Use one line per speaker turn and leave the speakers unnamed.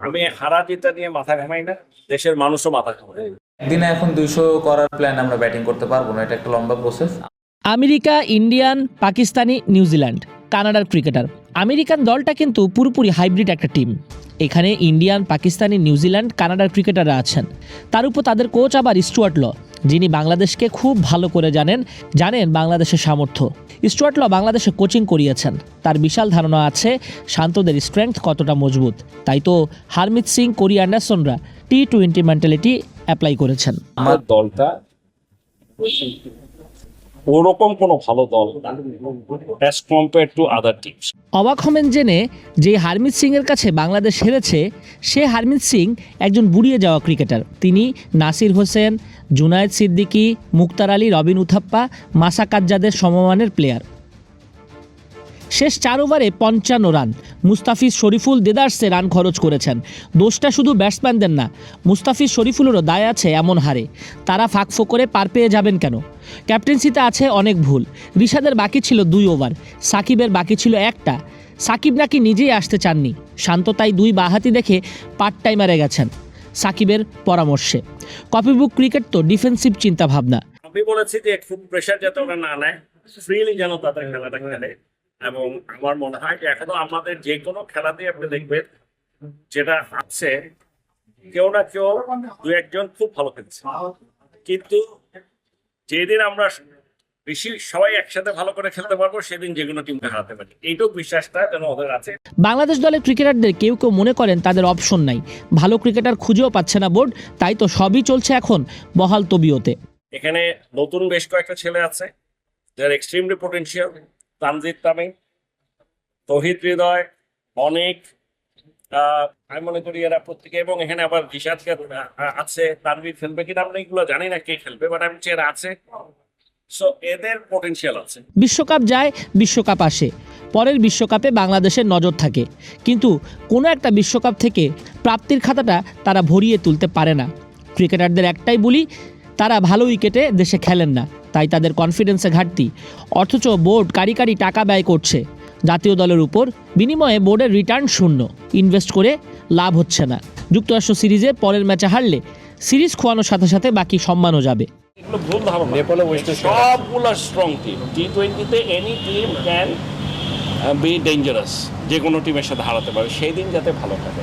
আমি হারা জিতা নিয়ে মাথা ঘামাই না দেশের মানুষও মাথা ঘামায়
দিনে এখন দুইশো করার প্ল্যান আমরা ব্যাটিং করতে পারব না এটা একটা লম্বা process
America Indian Pakistani New Zealand. কানাডার ক্রিকেটার। আমেরিকান দলটা কিন্তু পুরোপুরি হাইব্রিড একটা টিম। এখানে ইন্ডিয়ান, পাকিস্তানি নিউজিল্যান্ড কানাডার ক্রিকেটাররা আছেন। তার উপর তাদের কোচ আবার স্টুয়ার্ট ল, যিনি বাংলাদেশকে খুব ভালো করে জানেন জানেন বাংলাদেশের সামর্থ্য। স্টুয়ার্ট ল বাংলাদেশে কোচিং করিয়েছেন। তার বিশাল ধারণা আছে শান্তদের স্ট্রেংথ কতটা মজবুত। তাই তো হারমিত সিং, কোরি অ্যান্ডারসনরা টি টোয়েন্টি মেন্টালিটি অ্যাপ্লাই করেছেন।
আমার দলটা ওরকম কোনো ভালো দল as compare to other teams
অবাক হবেন জেনে যে হারমিত সিংয়ের কাছে বাংলাদেশ হেরেছে, সে হারমিত সিং একজন বুড়িয়ে যাওয়া ক্রিকেটার। তিনি নাসির হোসেন, জুনায়েদ সিদ্দিকী, মুক্তার আলী, রবিন উথাপ্পা, মাসা কাজ্জাদের সমমানের প্লেয়ার শেষ চার ওভারে পঞ্চান্ন রান। মুস্তাফিজ শরীফুল দেদার্সে রান খরচ করেছেন। দোষটা শুধু ব্যাটসম্যানদের না, মুস্তাফিজ শরীফুলেরও দায় আছে এমন হারে। তারা ফাঁকফো করে পার পেয়ে যাবেন কেন? ক্যাপ্টেন্সিতে আছে অনেক ভুল। রিশাদের বাকি ছিল দুই ওভার। সাকিবের বাকি ছিল একটা। সাকিব নাকি নিজেই আসতে চাননি। শান্ত তাই দুই বাহাতি দেখে পার্ট টাইমারে গেছেন সাকিবের পরামর্শে। কপিবুক ক্রিকেট তো ডিফেন্সিভ চিন্তাভাবনা।
আমি বলেছি যে খুব প্রেশার যাতে ওরা না নেয় ফ্রিলি যেন তাদের খেলাটা খেলে। এবং আমার মনে হয় যে এখনও আমাদের যে কোনো খেলাতেই আপনি দেখবেন যেটা আছে, কেউ না কেউ দু একজন খুব ভালো খেলছে। কিন্তু যেদিন আমরা বেশি সবাই একসাথে ভালো করে খেলতে পারব সেদিন যে কোনো টিমকে হারাতে পারি। এইটুকু বিশ্বাসটা যেন ওদের আছে।
বাংলাদেশ দলের ক্রিকেটারদের কেউ কেউ মনে করেন তাদের অপশন নাই। ভালো ক্রিকেটার খুঁজেও পাচ্ছে না বোর্ড তাই তো সবই চলছে এখন বহাল তবিয়তে।
এখানে নতুন বেশ কয়েকটা ছেলে আছে যারা এক্সট্রিমলি পোটেনশিয়াল তানজিদ তামিম তহিদ হৃদয় অনেক আমি মনে করি এরা প্রত্যেকে, এবং এখানে আবার রিশাদ আছে, তানভীর খেলবে কিনা, আমরা এগুলো জানি না কে খেলবে বাট আমি চেয়ে আছে। সো এদের পোটেনশিয়াল আছে।
বিশ্বকাপ যায়, বিশ্বকাপ আসে। পরের বিশ্বকাপে বাংলাদেশের নজর থাকে। কিন্তু কোনো একটা বিশ্বকাপ থেকে প্রাপ্তির খাতাটা তারা ভরিয়ে তুলতে পারে না। ক্রিকেটারদের একটাই বলি, তারা ভালো উইকেটে দেশে খেলেন না। তাই তাদের কনফিডেন্সে ঘাটতি। অথচ বোর্ড কারি কারি টাকা ব্যয় করছে। জাতীয় দলের উপর। বিনিময়ে বোর্ডের রিটার্ন শূন্য। ইনভেস্ট করে লাভ হচ্ছে না। যুক্তরাষ্ট্র সিরিজে পরের ম্যাচে হারলে সিরিজ খোয়ানোর সাথে সাথে বাকি সম্মানও যাবে।
এগুলো ভুল ধারণা। সবগুলো স্ট্রং টিম টি টোয়েন্টিতে any team can be dangerous যে কোনো টিমের সাথে হারাতে পারে সেই দিন যাতে ভালো থাকে